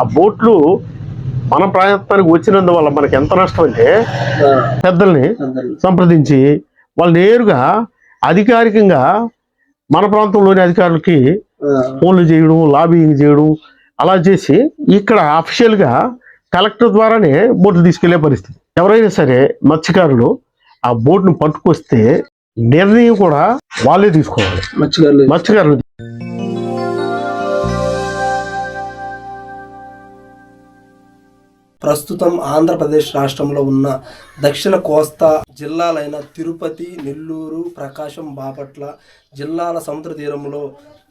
ఆ బోట్లు మన ప్రయత్నానికి వచ్చినందువల్ల మనకి ఎంత నష్టం అంటే పెద్దల్ని సంప్రదించి వాళ్ళు నేరుగా అధికారికంగా మన ప్రాంతంలోని అధికారులకి ఫోన్లు చేయడం లాబింగ్ చేయడం అలా చేసి ఇక్కడ అఫీషియల్గా కలెక్టర్ ద్వారానే బోట్లు తీసుకెళ్ళే పరిస్థితి. ఎవరైనా సరే మత్స్యకారులు ఆ బోట్ను పట్టుకొస్తే నిర్ణయం కూడా వాళ్ళే తీసుకోవాలి. మత్స్యకారులు. మత్స్యకారులు. ప్రస్తుతం ఆంధ్రప్రదేశ్ రాష్ట్రంలో ఉన్న దక్షిణ కోస్తా జిల్లాలైన తిరుపతి నెల్లూరు ప్రకాశం బాపట్ల జిల్లాల సముద్ర తీరంలో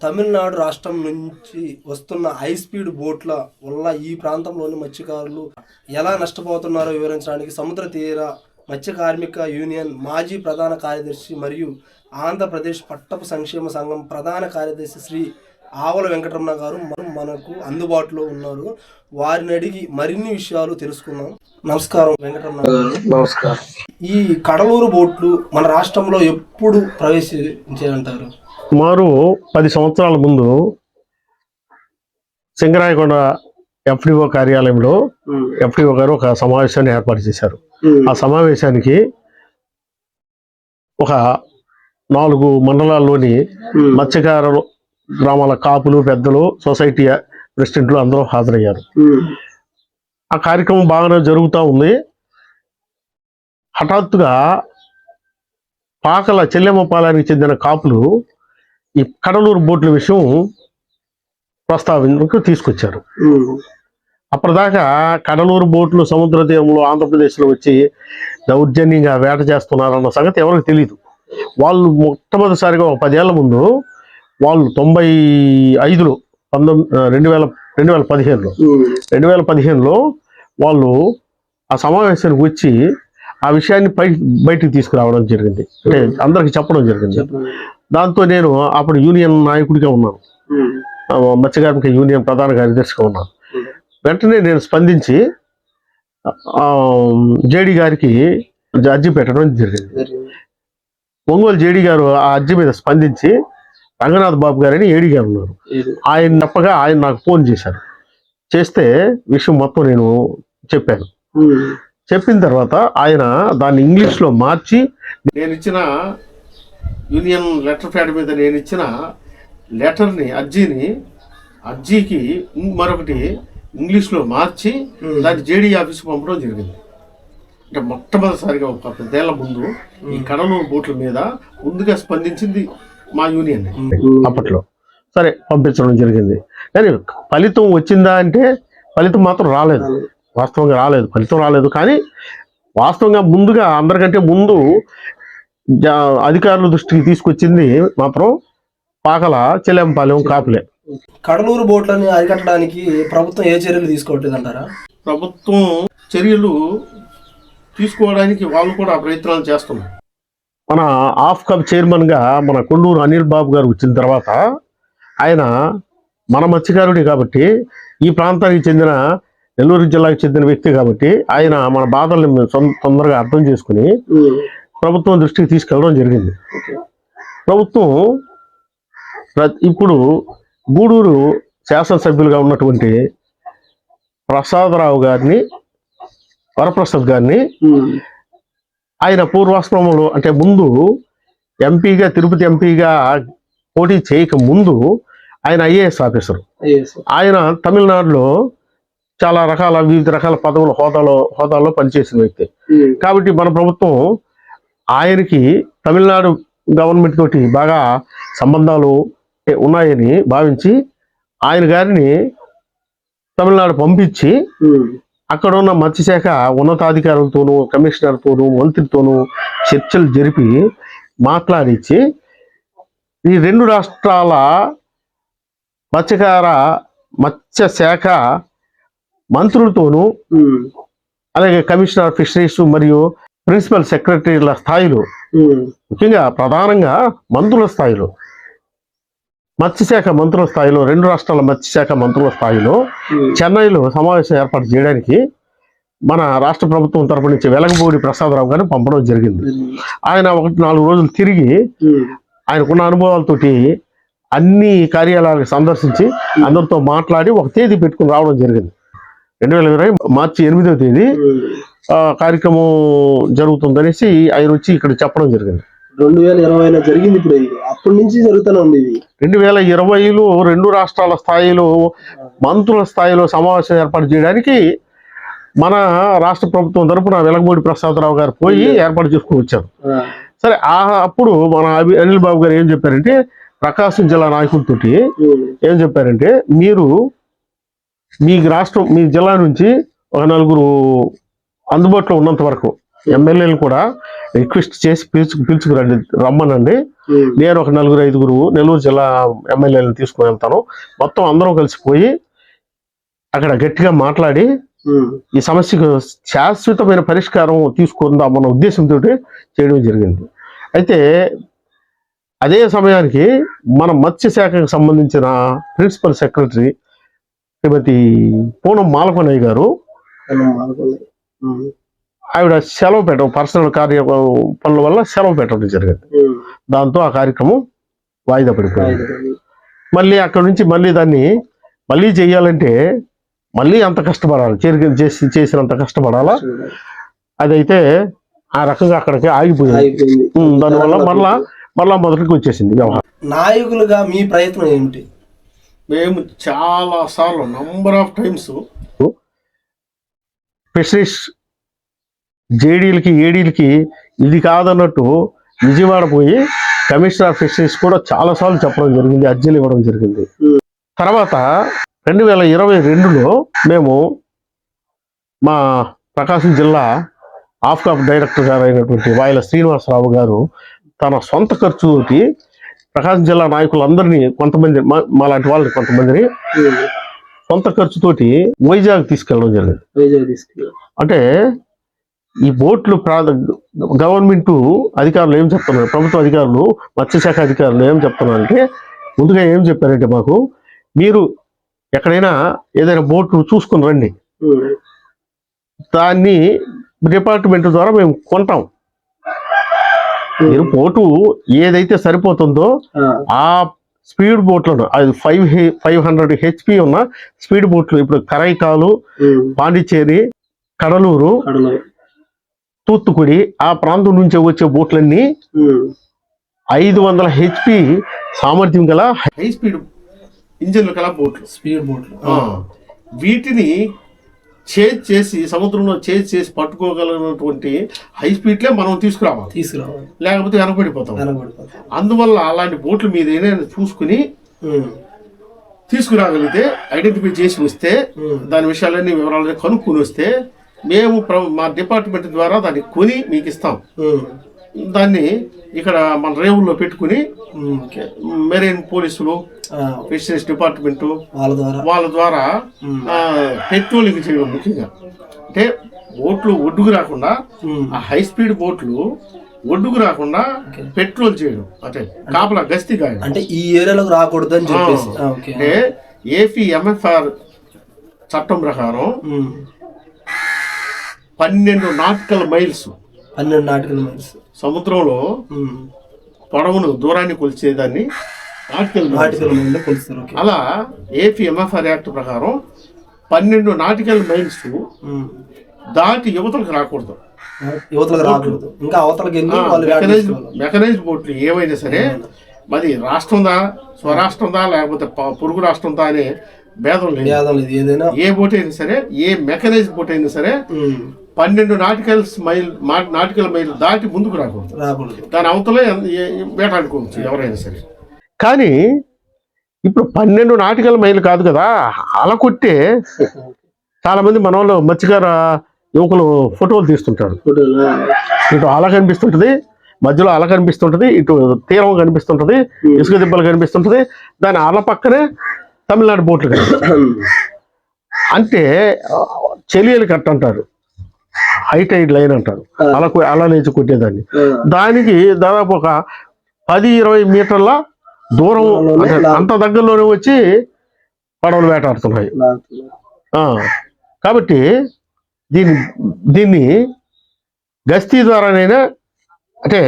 తమిళనాడు రాష్ట్రం నుంచి వస్తున్న హై స్పీడ్ బోట్ల వల్ల ఈ ప్రాంతంలోని మత్స్యకారులు ఎలా నష్టపోతున్నారో వివరించడానికి సముద్ర తీర మత్స్య కార్మిక యూనియన్ మాజీ ప్రధాన కార్యదర్శి మరియు ఆంధ్రప్రదేశ్ పట్టపు సంక్షేమ సంఘం ప్రధాన కార్యదర్శి శ్రీ ఆవల వెంకటరమణ గారు మన- మనకు అందుబాటులో ఉన్నారు. వారిని అడిగి మరిన్ని విషయాలు తెలుసుకుందాం. నమస్కారం వెంకటరమణ గారు. నమస్కారం. ఈ కడలూరు బోట్లు మన రాష్ట్రంలో ఎప్పుడు ప్రవేశించాయంటారు? సుమారు పది సంవత్సరాల ముందు సింగరాయకొండ ఎఫ్డిఓ కార్యాలయంలో ఎఫ్డిఓ గారు ఒక సమావేశాన్ని ఏర్పాటు చేశారు. ఆ సమావేశానికి ఒక నాలుగు మండలాల్లోని మత్స్యకార గ్రామాల కాపులు పెద్దలు సొసైటీ ప్రెసిడెంట్లు అందరూ హాజరయ్యారు. ఆ కార్యక్రమం బాగానే జరుగుతూ ఉంది. హఠాత్తుగా పాకల చెల్లెమ్మ పాలానికి చెందిన కాపులు ఈ కడలూరు బోట్ల విషయం ప్రస్తావనకు తీసుకొచ్చారు. అప్పటిదాకా కడలూరు బోట్లు సముద్ర తీరంలో ఆంధ్రప్రదేశ్లో వచ్చి దౌర్జన్యంగా వేట చేస్తున్నారన్న సంగతి ఎవరికి తెలియదు వాళ్ళు మొట్టమొదటిసారిగా ఒక పదేళ్ళ ముందు వాళ్ళు తొంభై ఐదులో పంతొమ్మిది రెండు వేల రెండు వేల పదిహేనులో. రెండు వేల పదిహేనులో వాళ్ళు ఆ సమావేశానికి వచ్చి ఆ విషయాన్ని పై బయటికి తీసుకురావడం జరిగింది. అంటే అందరికి చెప్పడం జరిగింది. దాంతో నేను అప్పుడు యూనియన్ నాయకుడిగా ఉన్నాను. మత్స్యకార్మిక యూనియన్ ప్రధాన కార్యదర్శిగా ఉన్నాను. వెంటనే నేను స్పందించి జేడి గారికి అర్జీ పెట్టడం జరిగింది. ఒంగోలు జేడి గారు ఆ అర్జీ మీద స్పందించి రంగనాథ్ బాబు గారని ఏడి గారు ఉన్నారు ఆయన చెప్పగా ఆయన నాకు ఫోన్ చేశారు. చేస్తే విషయం మొత్తం నేను చెప్పాను. చెప్పిన తర్వాత ఆయన దాన్ని ఇంగ్లీష్లో మార్చి నేను ఇచ్చిన యూనియన్ లెటర్ ప్యాడ్ మీద నేను ఇచ్చిన లెటర్ని అర్జీని అర్జీకి మరొకటి ఇంగ్లీష్లో మార్చి దాన్ని జేడీ ఆఫీస్కి పంపడం జరిగింది. అంటే మొట్టమొదటిసారిగా ఒక పదేళ్ళ ముందు ఈ కడలూరు బోట్ల మీద ముందుగా స్పందించింది మా యూనియన్ అప్పట్లో. సరే పంపించడం జరిగింది. కానీ ఫలితం వచ్చిందా అంటే ఫలితం మాత్రం రాలేదు. వాస్తవంగా రాలేదు. ఫలితం రాలేదు. కానీ వాస్తవంగా ముందుగా అందరికంటే ముందు అధికారుల దృష్టికి తీసుకొచ్చింది మాత్రం పాకల చెల్లెంపాలెం కాపులే. కడలూరు బోట్లని అరికట్టడానికి ప్రభుత్వం ఏ చర్యలు తీసుకోవట్లేదు అంటారా ప్రభుత్వం చర్యలు తీసుకోవడానికి వాళ్ళు కూడా ప్రయత్నాలు చేస్తున్నారు. మన ఆఫ్ కప్ చైర్మన్గా మన కొండూరు అనిల్ బాబు గారు వచ్చిన తర్వాత ఆయన మన మత్స్యకారుడే కాబట్టి ఈ ప్రాంతానికి చెందిన నెల్లూరు జిల్లాకు చెందిన వ్యక్తి కాబట్టి ఆయన మన బాధల్ని తొందరగా అర్థం చేసుకుని ప్రభుత్వం దృష్టికి తీసుకెళ్ళడం జరిగింది. ప్రభుత్వం ప్ర- ఇప్పుడు గూడూరు శాసనసభ్యులుగా ఉన్నటువంటి ప్రసాదరావు గారిని వరప్రసాద్ గారిని ఆయన పూర్వాశ్రమంలో అంటే ముందు ఎంపీగా తిరుపతి ఎంపీగా పోటీ చేయక ముందు ఆయన ఐఏఎస్ ఆఫీసర్. ఆయన తమిళనాడులో చాలా రకాల వివిధ రకాల పదవుల హోదాలో హోదాలో పనిచేసిన వ్యక్తి. కాబట్టి మన ప్రభుత్వం ఆయనకి తమిళనాడు గవర్నమెంట్ తోటి బాగా సంబంధాలు ఉన్నాయని భావించి ఆయన గారిని తమిళనాడు పంపించి అక్కడ ఉన్న మత్స్యశాఖ ఉన్నతాధికారులతోనూ కమిషనర్తోనూ మంత్రితోనూ చర్చలు జరిపి మాట్లాడించి ఈ రెండు రాష్ట్రాల మత్స్యకార మత్స్యశాఖ మంత్రులతోనూ అలాగే కమిషనర్ ఫిషరీస్ మరియు ప్రిన్సిపల్ సెక్రటరీల స్థాయిలో ముఖ్యంగా ప్రధానంగా మంత్రుల స్థాయిలో మత్స్యశాఖ మంత్రుల స్థాయిలో రెండు రాష్ట్రాల మత్స్యశాఖ మంత్రుల స్థాయిలో చెన్నైలో సమావేశం ఏర్పాటు చేయడానికి మన రాష్ట్ర ప్రభుత్వం తరపు నుంచి వెలగపూడి ప్రసాదరావు గారిని పంపడం జరిగింది. ఆయన ఒకటి నాలుగు రోజులు తిరిగి ఆయనకున్న అనుభవాలతోటి అన్ని కార్యాలయాలకు సందర్శించి అందరితో మాట్లాడి ఒక తేదీ పెట్టుకుని రావడం జరిగింది. రెండు వేల ఇరవై మార్చి ఎనిమిదవ తేదీ ఆ, కార్యక్రమం జరుగుతుందనేసి ఆయన వచ్చి ఇక్కడ చెప్పడం జరిగింది. రెండు వేల ఇరవైలో జరిగింది ఇప్పుడు ఇది. అప్పటి నుంచి జరుగుతూనే ఉంది ఇది. రెండు వేల ఇరవైలో రెండు రాష్ట్రాల స్థాయిలో మంత్రుల స్థాయిలో సమావేశం ఏర్పాటు చేయడానికి మన రాష్ట్ర ప్రభుత్వం తరపున వెలగమూడి ప్రసాదరావు గారు పోయి ఏర్పాటు చేసుకుని వచ్చారు. సరే ఆ అప్పుడు మన అభి- అనిల్ బాబు గారు ఏం చెప్పారంటే ప్రకాశం జిల్లా నాయకులతోటి ఏం చెప్పారంటే మీరు మీ రాష్ట్రం మీ జిల్లా నుంచి ఒక నలుగురు అందుబాటులో ఉన్నంత వరకు ఎమ్మెల్యేలు కూడా రిక్వెస్ట్ చేసి పిలుచు పిలుచుకురండి రమ్మనండి. నేను ఒక నలుగురు ఐదుగురు నెల్లూరు జిల్లా ఎమ్మెల్యేలను తీసుకుని వెళ్తాను. మొత్తం అందరం కలిసిపోయి అక్కడ గట్టిగా మాట్లాడి ఈ సమస్యకు శాశ్వతమైన పరిష్కారం తీసుకుందామన్న ఉద్దేశంతో చేయడం జరిగింది. అయితే అదే సమయానికి మన మత్స్యశాఖకు సంబంధించిన ప్రిన్సిపల్ సెక్రటరీ శ్రీమతి పూనం మాలకొనయ్య గారు ఆవిడ సెలవు పెట్టడం పర్సనల్ కార్య పనుల వల్ల సెలవు పెట్టడం జరిగింది. దాంతో ఆ కార్యక్రమం వాయిదా పడిపోయింది. మళ్ళీ అక్కడ నుంచి మళ్ళీ దాన్ని మళ్ళీ చేయాలంటే మళ్ళీ అంత కష్టపడాలి. చేరిక చేసి చేసినంత కష్టపడాలా? అదైతే ఆ రకంగా అక్కడికి ఆగిపోయింది. దానివల్ల మళ్ళా మళ్ళా మొదటికి వచ్చేసింది వ్యవహారం. నాయకులుగా మీ ప్రయత్నం ఏమిటి? మేము చాలా సార్లు నంబర్ ఆఫ్ టైమ్స్ ఫిషరీస్ జేడీలకి ఏడీలకి ఇది కాదన్నట్టు విజయవాడ పోయి కమిషనర్ ఆఫ్ ఫిషరీస్ కూడా చాలా సార్లు చెప్పడం జరిగింది అర్జీలు ఇవ్వడం జరిగింది. తర్వాత రెండు వేల ఇరవై రెండులో మేము మా ప్రకాశం జిల్లా ఆఫ్కాప్ డైరెక్టర్ గారు అయినటువంటి వాయిల శ్రీనివాసరావు గారు తన సొంత ఖర్చుతోటి ప్రకాశం జిల్లా నాయకులందరినీ కొంతమంది మా మాలాంటి వాళ్ళని కొంతమందిని సొంత ఖర్చుతోటి వైజాగ్ తీసుకెళ్ళడం జరిగింది. అంటే ఈ బోట్లు గవర్నమెంట్ అధికారులు ఏం చెప్తున్నారు? ప్రభుత్వ అధికారులు మత్స్యశాఖ అధికారులు ఏం చెప్తున్నారు అంటే ముందుగా ఏం చెప్పారంటే మాకు మీరు ఎక్కడైనా ఏదైనా బోట్లు చూసుకుని రండి. దాన్ని డిపార్ట్మెంట్ ద్వారా మేము కొంటాం. మీరు బోటు ఏదైతే సరిపోతుందో ఆ. స్పీడ్ బోట్లను అది ఫైవ్ ఫైవ్ హండ్రెడ్ హెచ్పి ఉన్న స్పీడ్ బోట్లు ఇప్పుడు కరైకాలు పాండిచ్చేరి కడలూరు కడలో తూత్తుకుడి ఆ ప్రాంతం నుంచి వచ్చే బోట్లన్నీ ఐదు వందల హెచ్పి సామర్థ్యం గల హై స్పీడ్ ఇంజన్లు గల బోట్లు. స్పీడ్ బోట్లు. వీటిని చేజ్ చేసి సముద్రంలో చేజ్ చేసి పట్టుకోగలిగినటువంటి హై స్పీడ్లే మనం తీసుకురావాలి. తీసుకురావాలి. లేకపోతే వెనకబడిపోతాం. వెనకబడిపోతాం. అందువల్ల అలాంటి బోట్లు మీరు ఏదైనా చూసుకుని తీసుకురాగలిగితే ఐడెంటిఫై చేసి వస్తే దాని విషయాలన్నీ వివరాలన్నీ కనుక్కొని వస్తే మేము ప్ర- మా డిపార్ట్మెంట్ ద్వారా దాన్ని కొని మీకు ఇస్తాం. దాన్ని ఇక్కడ మన రేవుల్లో పెట్టుకుని మెరైన్ పోలీసులు ఫిషరీస్ డిపార్ట్మెంట్ వాళ్ళ ద్వారా. వాళ్ళ ద్వారా పెట్రోలింగ్ చేయడం ముఖ్యంగా. అంటే బోట్లు ఒడ్డుకు రాకుండా ఆ హై స్పీడ్ బోట్లు ఒడ్డుకు రాకుండా పెట్రోల్ చేయడం. అంటే కాపలా గస్తీ కాయడం. అంటే ఈ ఏరియాలోకి రాకూడదు అని చెప్పేసి అంటే ఏపీ ఎంఎఫ్ఆర్ చట్టం ప్రకారం పన్నెండు నాటికల్ మైల్స్ పన్నెండు నాటికల్ మైల్స్ సముద్రంలో పొడవును దూరాన్ని కొలిచేదాన్ని నాటికల్ నాటికల్ కొలుస్తారు అలా ఏపీ ఎంఎఫ్ఆర్ యాక్ట్ ప్రకారం పన్నెండు నాటికల్ మైల్స్ దాటి యువతలకు రాకూడదు. యువతలకు రాకూడదు. ఇంకా అవతలకి వెళ్ళి మెకనైజ్డ్ బోట్లు ఏవైనా సరే మరి రాష్ట్రందా స్వరాష్ట్రందా లేకపోతే ప- పొరుగు రాష్ట్రందా అనే భేదం లేదు. భేదం లేదు. ఏదైనా ఏ బోట్ అయినా సరే ఏ మెకనైజ్డ్ బోట్ అయినా సరే పన్నెండు నాటికల్స్ మైల్ మా- నాటికల్ మైల్ దాటి ముందుకు రాకూడదు. రాకూడదు. దాని అవతలే వేటాడుకోవచ్చు ఎవరైనా సరే. కానీ ఇప్పుడు పన్నెండు నాటికల్ మైలు కాదు కదా అల కొట్టే చాలా మంది మన వాళ్ళు మత్స్యకార యువకులు ఫోటోలు తీస్తుంటారు. ఇటు అల కనిపిస్తుంటది మధ్యలో అల కనిపిస్తుంటది ఇటు తీరం కనిపిస్తుంటది ఇసుక దిబ్బలు కనిపిస్తుంటది దాని అల పక్కనే తమిళనాడు బోట్లు అంటే చెలియలు కట్ట అంటారు హైటైడ్ లైన్ అంటారు. అలా అలా నుంచి కొట్టేదాన్ని. దానికి దాదాపు ఒక పది ఇరవై మీటర్ల దూరం అంత దగ్గరలోనే వచ్చి పడవలు వేటాడుతున్నాయి. కాబట్టి దీన్ని దీన్ని గస్తీ ద్వారానైనా అంటే.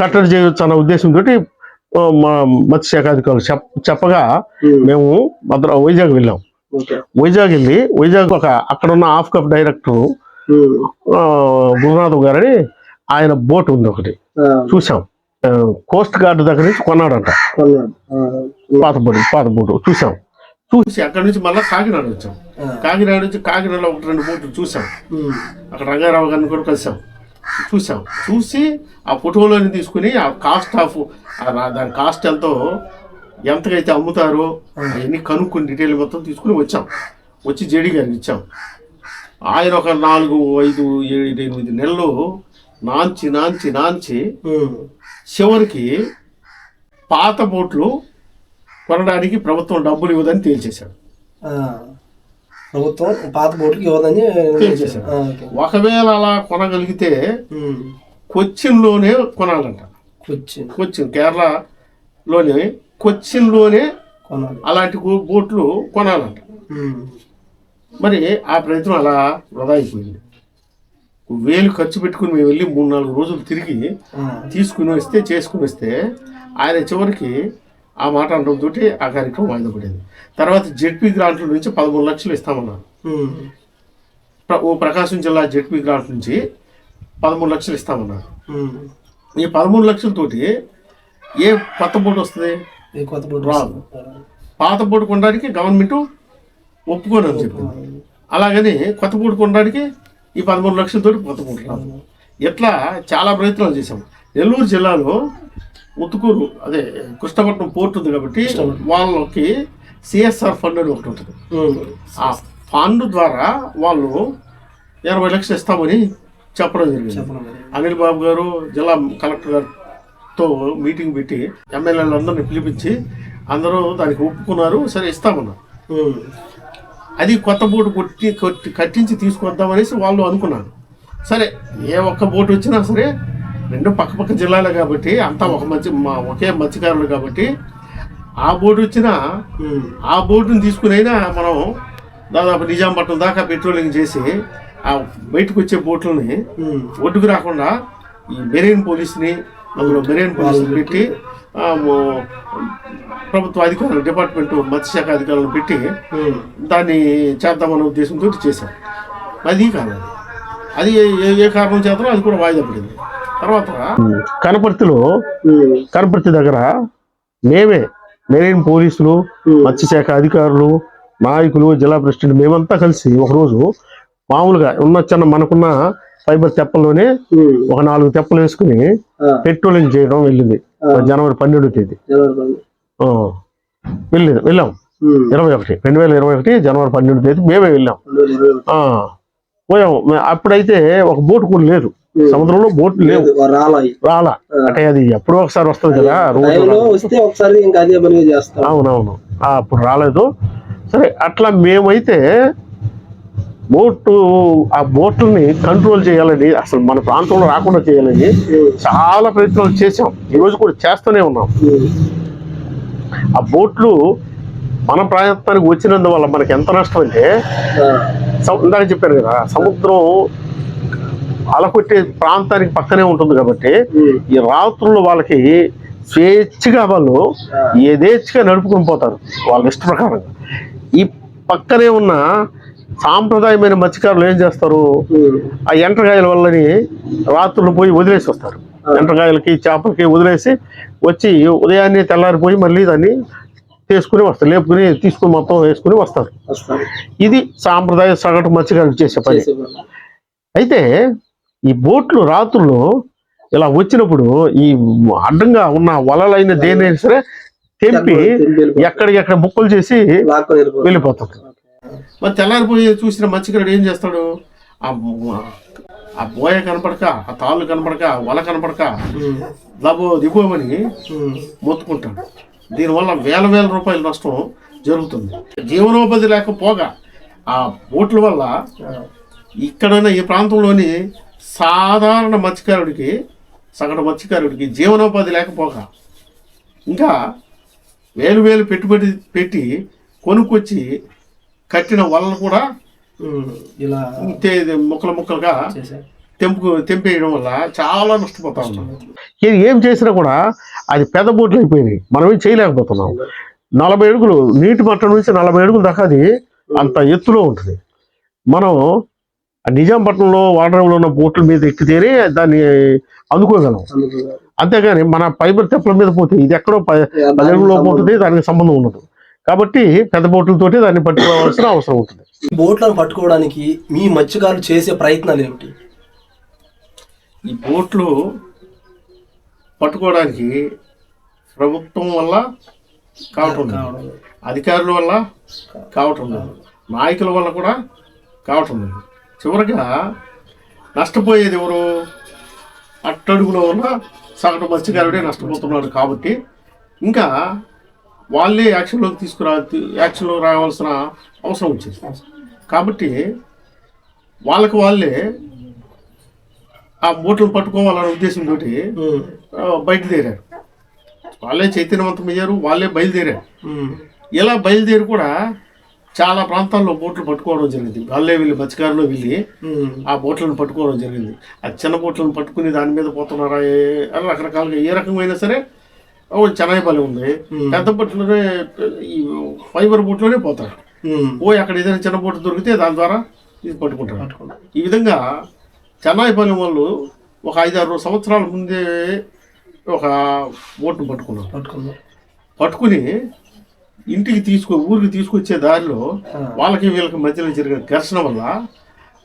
కట్టడి చేయొచ్చు. అన్న ఉద్దేశంతో మా మత్స్యశాఖ అధికారులు చెప్ చెప్పగా మేము. భద్ర వైజాగ్ వెళ్ళాం. వైజాగ్ వెళ్ళి వైజాగ్ ఒక అక్కడ ఉన్న హాఫ్ కప్ డైరెక్టర్. గురునాథ్ గారని ఆయన బోట్ ఉంది ఒకటి. చూసాం కోస్ట్ గార్డ్ దగ్గర నుంచి కొన్నాడంట. పాత బోటు పాత బోటు చూసాం చూసి అక్కడ నుంచి మళ్ళీ కాకినాడ వచ్చాం. కాకినాడ నుంచి కాకినాడలో ఒకటి రెండు బోట్లు చూసాం. అక్కడ రంగారావు గారిని కూడా కలిసాం చూసాం చూసి ఆ ఫోటోలోని తీసుకుని ఆ కాస్ట్ ఆఫ్ దాని కాస్ట్ ఎంతో ఎంతకైతే అమ్ముతారో అవన్నీ కనుక్కొని డీటెయిల్ మొత్తం తీసుకుని వచ్చాం. వచ్చి జేడీ గారికి ఇచ్చాం. ఆయన ఒక నాలుగు ఐదు ఏడు ఎనిమిది నెలలు నాంచి నాంచి నాంచి. చివరికి పాత బోట్లు కొనడానికి ప్రభుత్వం డబ్బులు ఇవ్వదని తేల్చేశాడు. ప్రభుత్వం పాత బోట్లకి ఇవ్వదని ఒకవేళ అలా కొనగలిగితే. కొచ్చిన్లోనే కొనాలంట. వచ్చింది కొచ్చిన్ కేరళలోనే కొచ్చిన్లోనే కొనాలి. అలాంటి బోట్లు కొనాలంట. మరి ఆ ప్రయత్నం అలా వృధా అయిపోయింది. వేలు ఖర్చు పెట్టుకుని మేము వెళ్ళి మూడు నాలుగు రోజులు తిరిగి. తీసుకుని వస్తే చేసుకుని వస్తే ఆయన చివరికి ఆ మాట అనడంతో ఆ కార్యక్రమం వాయిదా పడింది తర్వాత జెడ్పీ గ్రాంట్ల నుంచి పదమూడు లక్షలు ఇస్తామన్నారు. ఓ ప్రకాశం జిల్లా జెడ్పీ గ్రాంట్ నుంచి పదమూడు లక్షలు ఇస్తామన్నారు. ఈ పదమూడు లక్షలతోటి ఏ కొత్త బోర్డు వస్తుంది? రాదు. పాత బోర్డు కొనడానికి గవర్నమెంట్ ఒప్పుకోనని చెప్పింది. అలాగని కొత్త బోర్డు కొనడానికి ఈ పదమూడు లక్షలతో కొత్త బోర్డు రాదు. ఇట్లా చాలా ప్రయత్నాలు చేశాం. నెల్లూరు జిల్లాలో ముత్తుకూరు అదే కృష్ణపట్నం పోర్ట్ ఉంది కాబట్టి వాళ్ళకి సిఎస్ఆర్ ఫండ్ అని ఒకటి ఉంటుంది. ఆ ఫండ్ ద్వారా వాళ్ళు ఎనభై లక్షలు ఇస్తామని చెప్పడం జరిగింది. అనిల్ బాబు గారు జిల్లా కలెక్టర్ గారితో మీటింగ్ పెట్టి ఎమ్మెల్యేలందరినీ పిలిపించి అందరూ దానికి ఒప్పుకున్నారు సరే ఇస్తామన్నారు. అది కొత్త బోటు కొట్టి కొట్టి కట్టించి తీసుకొద్దామనేసి వాళ్ళు అనుకున్నారు సరే ఏ ఒక్క బోటు వచ్చినా సరే రెండు పక్క పక్క జిల్లాలే కాబట్టి అంతా ఒక మధ్య మా- ఒకే మత్స్యకారులు కాబట్టి ఆ బోటు వచ్చినా. ఆ బోటుని తీసుకునైనా మనం దాదాపు నిజాంపట్నం దాకా పెట్రోలింగ్ చేసి ఆ బయటకు వచ్చే బోట్లని. ఒడ్డుకు రాకుండా ఈ మెరైన్ పోలీస్ని అందులో మెరైన్ పోలీసులు పెట్టి ప్రభుత్వ అధికారులు డిపార్ట్మెంట్ మత్స్యశాఖ అధికారులను పెట్టి. దాన్ని చేద్దామనే ఉద్దేశంతో చేశాం అది కాదు అది. ఏ- ఏ కారణం చేతనో అది కూడా వాయిదా పడింది తర్వాత కనపర్తిలో. కనపర్తి దగ్గర మేమే మెరైన్ పోలీసులు మత్స్యశాఖ అధికారులు నాయకులు జిల్లా ప్రెసిడెంట్ మేమంతా కలిసి ఒకరోజు మామూలుగా ఉన్న చిన్న మనకున్న ఫైబర్ తెప్పల్లోనే. ఒక నాలుగు తెప్పలు వేసుకుని. పెట్రోలింగ్ చేయడం వెళ్ళింది. జనవరి పన్నెండో తేదీ. వెళ్ళింది వెళ్ళాం. ఇరవై ఒకటి రెండు వేల ఇరవై ఒకటి జనవరి పన్నెండో తేదీ మేమే వెళ్ళాం. రెండు వేల ఇరవై ఒకటి. ఆ, పోయాం మే- అప్పుడైతే ఒక బోట్ కూడా లేదు. సముద్రంలో బోట్లు లేవు. రాలా అంటే అది ఎప్పుడో ఒకసారి వస్తుంది కదా రోజు అవునవును. అప్పుడు రాలేదు. సరే అట్లా మేమైతే బోటు ఆ బోట్లని కంట్రోల్ చేయాలని అసలు మన ప్రాంతంలో రాకుండా చేయాలని చాలా ప్రయత్నాలు చేసాం ఈ రోజు కూడా చేస్తూనే ఉన్నాం. ఆ బోట్లు మన ప్రాంతానికి వచ్చినందువల్ల మనకి ఎంత నష్టం అంటే ఇందాక చెప్పాను కదా సముద్రం అలకొట్టే ప్రాంతానికి పక్కనే ఉంటుంది కాబట్టి. ఈ రాత్రుల్లో వాళ్ళకి స్వేచ్ఛగా వాళ్ళు యథేచ్ఛగా నడుపుకొని పోతారు వాళ్ళ ఇష్ట ప్రకారంగా ఈ పక్కనే ఉన్న సాంప్రదాయమైన మత్స్యకారులు ఏం చేస్తారు. ఆ ఎండ్రకాయల వల్లని రాత్రులు పోయి వదిలేసి వస్తారు. ఎండ్రకాయలకి చేపలకి వదిలేసి వచ్చి ఉదయాన్నే తెల్లారిపోయి మళ్ళీ దాన్ని తీసుకుని వస్తారు. లేపుకుని తీసుకుని మొత్తం వేసుకుని వస్తారు. ఇది సాంప్రదాయ సగటు మత్స్యకారులు చేసే పని. అయితే ఈ బోట్లు రాత్రులు ఇలా వచ్చినప్పుడు ఈ అడ్డంగా ఉన్న వలలైన దేనైనా సరే తెంపి. ఎక్కడికెక్కడ ముక్కలు చేసి లాక్కొని వెళ్ళిపోతాం. వెళ్ళిపోతారు మరి తెల్లారిపోయి చూసిన మత్స్యకారుడు ఏం చేస్తాడు ఆ ఆ బోయ కనపడక ఆ తాళ్ళు కనపడక వల కనపడక. లబో దిబోమని. మొత్తుకుంటాడు దీనివల్ల వేల వేల రూపాయల నష్టం జరుగుతుంది జీవనోపాధి లేకపోగా ఆ బోట్ల వల్ల. ఇక్కడైనా ఈ ప్రాంతంలోని సాధారణ మత్స్యకారుడికి సగటు మత్స్యకారుడికి జీవనోపాధి లేకపోగా ఇంకా వేలు వేలు పెట్టుబడి పెట్టి కొనుక్కొచ్చి కట్టిన వలలు కూడా. ఇలా ముక్కలు ముక్కలుగా తెంపు తెంపేయడం వల్ల చాలా నష్టపోతా ఉన్నాం. ఇది ఏం చేసినా కూడా అది పెద్ద బోట్లు అయిపోయినాయి. మనం ఏం చేయలేకపోతున్నాం. నలభై అడుగులు నీటి మట్టం నుంచి నలభై అడుగుల దాకా అది అంత ఎత్తులో ఉంటుంది. మనం నిజాంపట్నంలో వాడరంలో ఉన్న బోట్ల మీద ఎక్కితేనే దాన్ని అందుకోగలం అంతేగాని మన ఫైబర్ తెప్పల మీద పోతే ఇది ఎక్కడో ప- పల్లెల్లో పోతుంది దానికి సంబంధం ఉండదు. కాబట్టి పెద్ద బోట్లతోటి దాన్ని పట్టుకోవాల్సిన అవసరం ఉంటుంది. ఈ బోట్లను పట్టుకోవడానికి మీ మత్స్యకారులు చేసే ప్రయత్నాలు ఏమిటి? ఈ బోట్లు పట్టుకోవడానికి ప్రభుత్వం వల్ల కావటం. అధికారుల వల్ల కావటం లేదు. నాయకుల వల్ల కూడా కావటం లేదు. చివరిగా నష్టపోయేది ఎవరు? అట్టడుగులో ఉన్న సగటు మత్స్యకారుడే నష్టపోతున్నాడు కాబట్టి ఇంకా వాళ్ళే యాక్షన్లోకి తీసుకురా యాక్షన్లో రావాల్సిన అవసరం వచ్చింది కాబట్టి వాళ్ళకి వాళ్ళే ఆ బోట్లను పట్టుకోవాలనే ఉద్దేశంతో ఉమ్, బయలుదేరారు వాళ్ళే చైతన్యవంతమయ్యారు వాళ్ళే బయలుదేరారు. ఇలా బయలుదేరి కూడా చాలా ప్రాంతాల్లో బోట్లు పట్టుకోవడం జరిగింది వాళ్ళే వెళ్ళి మత్స్యకారులు వెళ్ళి ఆ బోట్లను పట్టుకోవడం జరిగింది ఆ చిన్న బోట్లను పట్టుకుని దాని మీద పోతున్నారా ఏ- అని రకరకాలుగా ఏ రకమైనా సరే ఓ చెన్నై పని ఉంది. పెద్ద బోట్లోనే ఈ ఫైబర్ బోట్లోనే పోతారు. పోయి అక్కడ ఏదైనా చిన్న బోట్ దొరికితే దాని ద్వారా ఇది పట్టుకుంటారు. ఈ విధంగా చెన్నాయిపాలెం వాళ్ళు ఒక ఐదారు సంవత్సరాల ముందే ఒక బోట్ను పట్టుకున్నారు పట్టుకున్నాం. పట్టుకుని ఇంటికి తీసుకు ఊరికి తీసుకొచ్చే దారిలో. వాళ్ళకి వీళ్ళకి మధ్యలో జరిగిన ఘర్షణ వల్ల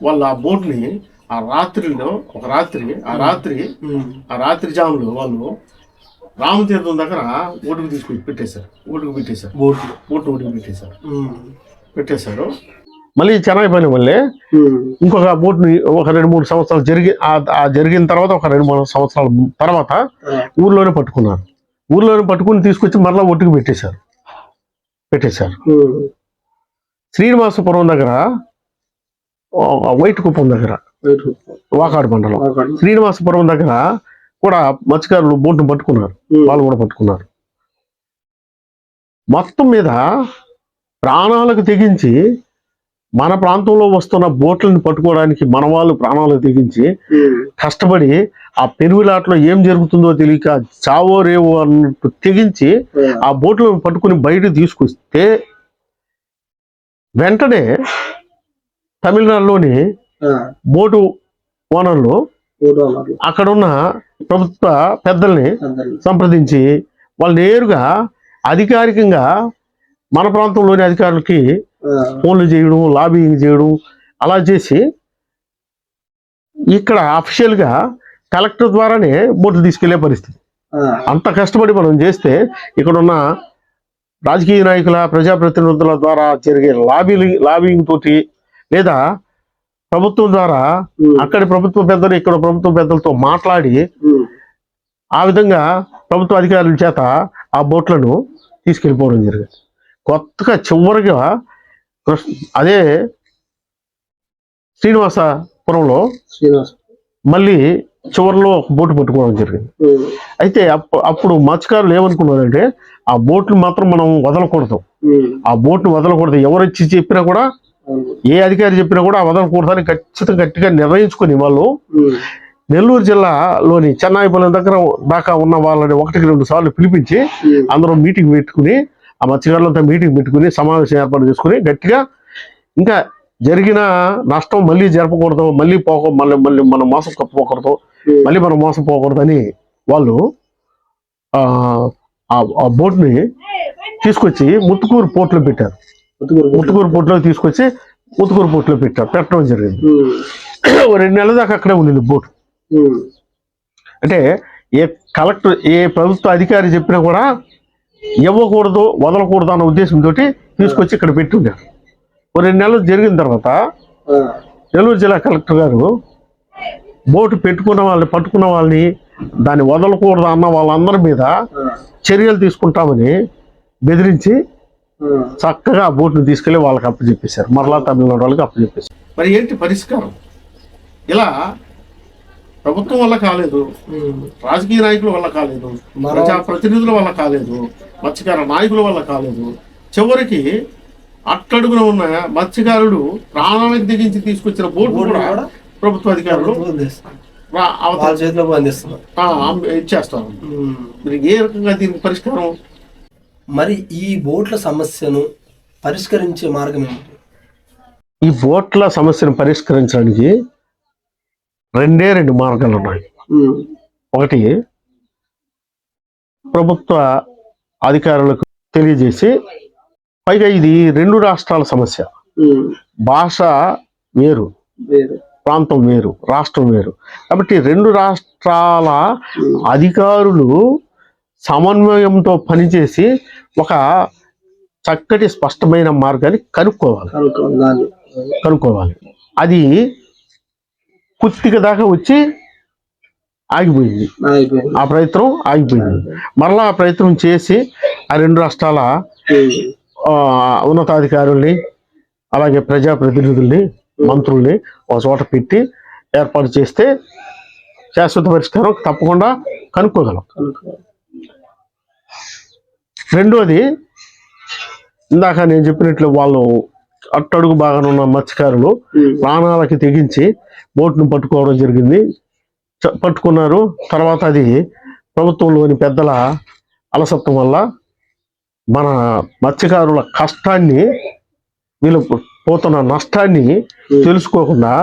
వాళ్ళు ఆ బోట్ని ఆ రాత్రిలో ఒక రాత్రి ఆ రాత్రి ఆ రాత్రి జాములో వాళ్ళు రామతీర్థం దగ్గర ఓటుకు తీసుకొచ్చి పెట్టేశారు. ఓటుకు పెట్టేశారు. బోట్లు. ఓటు ఓటుకు పెట్టేశారు. పెట్టేశారు. మళ్ళీ చెన్నాయిపాలెం వల్లే ఉమ్, ఇంకొక బోట్ని ఒక రెండు మూడు సంవత్సరాలు జరిగి ఆ- ఆ జరిగిన తర్వాత ఒక రెండు మూడు సంవత్సరాల తర్వాత ఊర్లోనే పట్టుకున్నారు. ఊర్లోనే పట్టుకుని తీసుకొచ్చి మరలా ఒట్టుకు పెట్టేశారు. పెట్టేశారు. శ్రీనివాసపురం దగ్గర వైట్ కుప్పం దగ్గర. వాకాడు మండలం. శ్రీనివాసపురం దగ్గర కూడా మత్స్యకారులు బోట్ను పట్టుకున్నారు వాళ్ళు కూడా పట్టుకున్నారు. మొత్తం మీద ప్రాణాలకు తెగించి మన ప్రాంతంలో వస్తున్న బోట్లను పట్టుకోవడానికి మన వాళ్ళు ప్రాణాలకు తెగించి కష్టపడి ఆ పెనుగులాట్లో ఏం జరుగుతుందో తెలియక చావో రేవో అన్నట్టు తెగించి ఆ, బోట్లను పట్టుకుని బయటకు తీసుకొస్తే వెంటనే తమిళనాడులోని బోటు ఓనర్లు. అక్కడున్న ప్రభుత్వ పెద్దల్ని. సంప్రదించి వాళ్ళు నేరుగా అధికారికంగా మన ప్రాంతంలోని అధికారులకి ఫోన్లు చేయడం లాబింగ్ చేయడం అలా చేసి ఇక్కడ అఫీషియల్గా కలెక్టర్ ద్వారానే బోట్లు తీసుకెళ్ళే పరిస్థితి. అంత కష్టపడి మనం చేస్తే ఇక్కడ ఉన్న రాజకీయ నాయకుల ప్రజాప్రతినిధుల ద్వారా జరిగే లాబింగ్ లాబింగ్ తోటి లేదా ప్రభుత్వం ద్వారా అక్కడి ప్రభుత్వ పెద్దలు ఇక్కడ ప్రభుత్వ పెద్దలతో మాట్లాడి ఆ విధంగా ప్రభుత్వ అధికారుల చేత ఆ బోట్లను తీసుకెళ్ళిపోవడం జరిగింది. కొత్తగా చివరిగా కృష్ణ- అదే శ్రీనివాసపురంలో శ్రీనివాస్. మళ్ళీ చివరిలో ఒక బోటు పట్టుకోవడం జరిగింది. అయితే అప్పు అప్పుడు మత్స్యకారులు ఏమనుకున్నారంటే ఆ బోట్లు మాత్రం మనం వదలకూడదు. ఆ బోట్ను వదలకూడదు. ఎవరు వచ్చి చెప్పినా కూడా. ఏ అధికారి చెప్పినా కూడా వదలకూడదని ఖచ్చితంగా గట్టిగా నిర్ణయించుకుని వాళ్ళు నెల్లూరు జిల్లాలోని చెన్నాయిపాలెం దగ్గర దాకా ఉన్న వాళ్ళని ఒకటికి రెండు సార్లు పిలిపించి అందరూ మీటింగ్ పెట్టుకుని ఆ మత్స్యకారులంతా మీటింగ్ పెట్టుకుని సమావేశం ఏర్పాటు చేసుకుని గట్టిగా ఇంకా జరిగిన నష్టం మళ్ళీ జరపకూడదు మళ్ళీ పోక మళ్ళీ మళ్ళీ మనం మోసం కప్పుకోకూడదు ఉమ్, మళ్ళీ మనం మోసపోకూడదని వాళ్ళు ఆ బోట్ని తీసుకొచ్చి ముత్తుకూరు పోర్ట్లో పెట్టారు. ముత్తుకూరు పోర్ట్లో. తీసుకొచ్చి ముత్తుకూరు పోర్ట్లో పెట్టారు. పెట్టడం జరిగింది. రెండు నెలల దాకా అక్కడే ఉండింది బోట్. అంటే ఏ కలెక్టర్ ఏ ప్రభుత్వ అధికారి చెప్పినా కూడా ఇవ్వకూడదు వదలకూడదు అన్న ఉద్దేశంతో తీసుకొచ్చి ఇక్కడ పెట్టి ఉండారు ఓ రెండు నెలలు జరిగిన తర్వాత నెల్లూరు జిల్లా కలెక్టర్ గారు బోటు పెట్టుకున్న వాళ్ళని పట్టుకున్న వాళ్ళని దాన్ని వదలకూడదు అన్న వాళ్ళందరి మీద చర్యలు తీసుకుంటామని బెదిరించి చక్కగా ఆ బోట్ను తీసుకెళ్ళి వాళ్ళకి అప్పచెప్పేశారు. మరలా తమిళనాడు వాళ్ళకి అప్పచెప్పేశారు. మరి ఏంటి పరిష్కారం? ఇలా ప్రభుత్వం వల్ల కాలేదు రాజకీయ నాయకుల వల్ల కాలేదు మరో- ప్రజా ప్రతినిధుల వల్ల కాలేదు మత్స్యకార నాయకుల వల్ల కాలేదు. చివరికి అట్టడుగున ఉన్న మత్స్యకారుడు ప్రాణానికి దిగించి తీసుకొచ్చిన బోటు బోటు కూడా ప్రభుత్వ అధికారులు ఇచ్చేస్తారు. మరి ఏ రకంగా దీనికి పరిష్కారం? మరి ఈ బోట్ల సమస్యను పరిష్కరించే మార్గం ఏమిటి? ఈ బోట్ల సమస్యను పరిష్కరించడానికి రెండే రెండు మార్గాలు ఉన్నాయి. ఒకటి ప్రభుత్వ అధికారులకు తెలియజేసి పైగా ఇది రెండు రాష్ట్రాల సమస్య. భాష వేరు ప్రాంతం వేరు రాష్ట్రం వేరు. కాబట్టి రెండు రాష్ట్రాల అధికారులు సమన్వయంతో పనిచేసి ఒక చక్కటి స్పష్టమైన మార్గాన్ని కనుక్కోవాలి. కనుక్కోవాలి. అది కుత్తిక దాకా వచ్చి ఆగిపోయింది. ఆ ప్రయత్నం ఆగిపోయింది. మరలా ఆ ప్రయత్నం చేసి ఆ రెండు రాష్ట్రాల ఉన్నతాధికారుల్ని అలాగే ప్రజాప్రతినిధుల్ని మంత్రుల్ని ఒక చోట పెట్టి ఏర్పాటు చేస్తే శాశ్వత పరిష్కారం తప్పకుండా కనుక్కోగలం. రెండోది ఇందాక నేను చెప్పినట్లు వాళ్ళు అట్టడుగు బాగానే ఉన్న మత్స్యకారులు ప్రాణాలకి తెగించి బోట్ను పట్టుకోవడం జరిగింది. పట్టుకున్నారు. తర్వాత అది ప్రభుత్వంలోని పెద్దల అలసత్వం వల్ల మన మత్స్యకారుల కష్టాన్ని వీళ్ళు పోతున్న నష్టాన్ని తెలుసుకోకుండా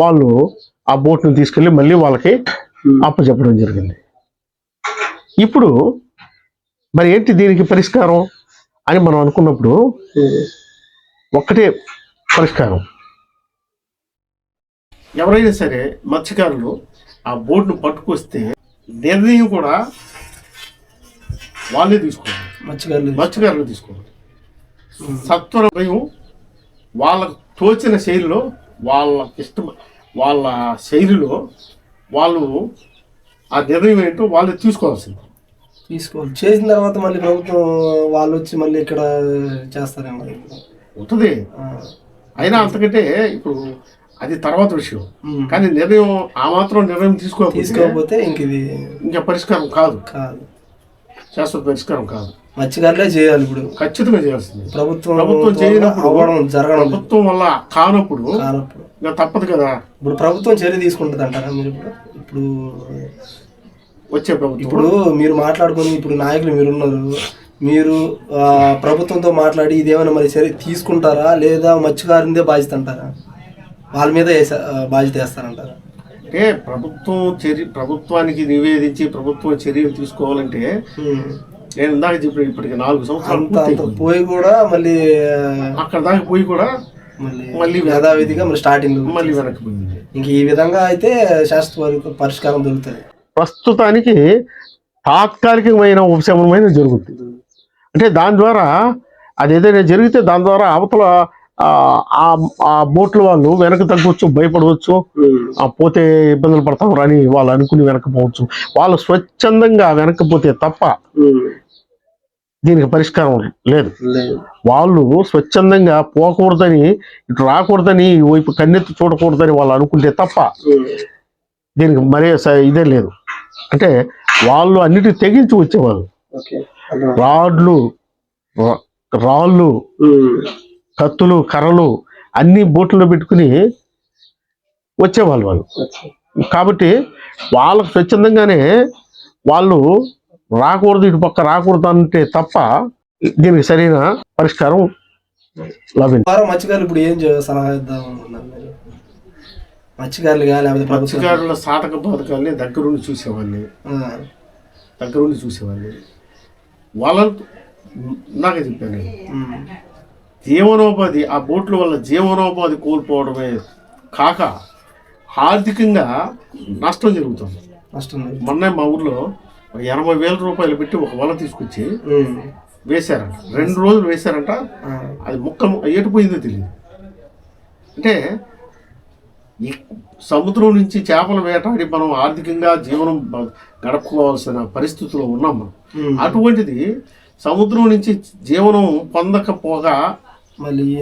వాళ్ళు ఆ బోట్ను తీసుకెళ్ళి మళ్ళీ వాళ్ళకి అప్పచెప్పడం జరిగింది. ఇప్పుడు మరి ఏంటి దీనికి పరిష్కారం అని మనం అనుకున్నప్పుడు ఒక్కటే పరిష్కారం. ఎవరైనా సరే మత్స్యకారులు ఆ బోట్ను పట్టుకొస్తే నిర్ణయం కూడా వాళ్ళే తీసుకోవాలి. మత్స్యకారులు మత్స్యకారులు తీసుకోవాలి. సత్వర భయం వాళ్ళకు తోచిన శైలిలో వాళ్ళకి ఇష్టం వాళ్ళ శైలిలో వాళ్ళు ఆ నిర్ణయం ఏంటో వాళ్ళే తీసుకోవాల్సింది. తీసుకోవాలి. చేసిన తర్వాత మళ్ళీ ప్రభుత్వం వాళ్ళు వచ్చి మళ్ళీ ఇక్కడ చేస్తారేమో. ఉంటుంది. అయినా అంతకంటే ఇప్పుడు అది తర్వాత విషయం. కానీ నిర్ణయం ఆ మాత్రం నిర్ణయం తీసుకోకపోతే ఇంక ఇది ఇంకా పరిష్కారం కాదు. కాదు. శాశ్వత పరిష్కారం కాదు. మత్స్యకారులే చేయాలి ఇప్పుడు. ఖచ్చితంగా చేయాల్సింది. ప్రభుత్వం ప్రభుత్వం చేయనప్పుడు అవ్వడం జరగడం ప్రభుత్వం వల్ల కానప్పుడు కానప్పుడు. ఇంకా తప్పదు కదా. ఇప్పుడు ప్రభుత్వం చర్య తీసుకుంటుంది అంటారా మీరు ఇప్పుడు? ఇప్పుడు వచ్చే ప్రభుత్వం. ఇప్పుడు మీరు మాట్లాడుకొని ఇప్పుడు నాయకులు మీరు ఉన్నారు మీరు ప్రభుత్వంతో మాట్లాడి ఇదేమైనా మరి చర్య తీసుకుంటారా లేదా మత్స్యకారుందే బాధ్యత అంటారా? వాళ్ళ మీద బాధ్యత వేస్తారంటారా. అంటే ప్రభుత్వం చర్య ప్రభుత్వానికి నివేదించి ప్రభుత్వం చర్యలు తీసుకోవాలంటే. నేను ఇందాక చెప్పిన ఇప్పటికి నాలుగు సంవత్సరాలు. పోయి కూడా మళ్ళీ అక్కడ దాకా పోయి కూడా మళ్ళీ మళ్ళీ యథావిధిగా మరి స్టార్టింగ్ మళ్ళీ వెనక్కి పోయింది. ఇంక ఈ విధంగా అయితే శాశ్వత పరిష్కారం దొరుకుతుంది. ప్రస్తుతానికి తాత్కాలికమైన ఉపశమనమైన జరుగుతుంది. అంటే దాని ద్వారా అది ఏదైనా జరిగితే దాని ద్వారా అవతల ఆ, బోట్ల వాళ్ళు వెనక్కి తగ్గవచ్చు భయపడవచ్చు. ఆ పోతే ఇబ్బందులు పడతాం అని వాళ్ళు అనుకుని వెనకపోవచ్చు వాళ్ళు స్వచ్ఛందంగా వెనక్కిపోతే తప్ప దీనికి పరిష్కారం లేదు. వాళ్ళు స్వచ్ఛందంగా పోకూడదని ఇటు రాకూడదని వైపు కన్నెత్తి చూడకూడదని వాళ్ళు అనుకుంటే తప్ప దీనికి మరే ఇదే లేదు. అంటే వాళ్ళు అన్నిటి తెగించి వచ్చేవాళ్ళు. రాడ్లు రాళ్ళు కత్తులు కర్రలు అన్ని బోట్లో పెట్టుకుని వచ్చేవాళ్ళు వాళ్ళు. కాబట్టి వాళ్ళకు స్వచ్ఛందంగానే వాళ్ళు రాకూడదు ఇటు పక్క రాకూడదు అంటే తప్ప దీనికి సరైన పరిష్కారం లభించదు. వారం మత్స్యకారులు ఇప్పుడు ఏం సలహా ఇద్దాం మత్స్యకారులు కానీ లేకపోతే మత్స్యకారుల సాధక బాధకాల్ని దగ్గరుండి చూసేవాడిని. దగ్గరుండి చూసేవాడిని. వాళ్ళకు ఇందాక చెప్పాను. జీవనోపాధి ఆ బోట్ల వల్ల జీవనోపాధి కోల్పోవడమే కాక ఆర్థికంగా నష్టం జరుగుతుంది. నష్టం. మొన్న మా ఊర్లో ఎనభై వేల రూపాయలు పెట్టి ఒక వల తీసుకొచ్చి వేశారంట. రెండు రోజులు వేశారంట. అది ముక్క ఎటుపోయిందో తెలియదు అంటే ఈ సముద్రం నుంచి చేపలు వేటాడి మనం ఆర్థికంగా జీవనం గడుపుకోవాల్సిన పరిస్థితిలో ఉన్నాం మనం. అటువంటిది సముద్రం నుంచి జీవనం పొందకపోగా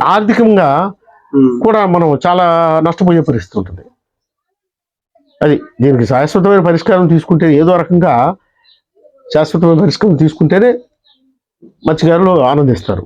ఆర్థికంగా కూడా మనం చాలా నష్టపోయే పరిస్థితి ఉంటుంది. అది దీనికి శాశ్వతమైన పరిష్కారం తీసుకుంటే ఏదో రకంగా శాశ్వతమైన పరిష్కారం తీసుకుంటేనే మత్స్యకారులు ఆనందిస్తారు.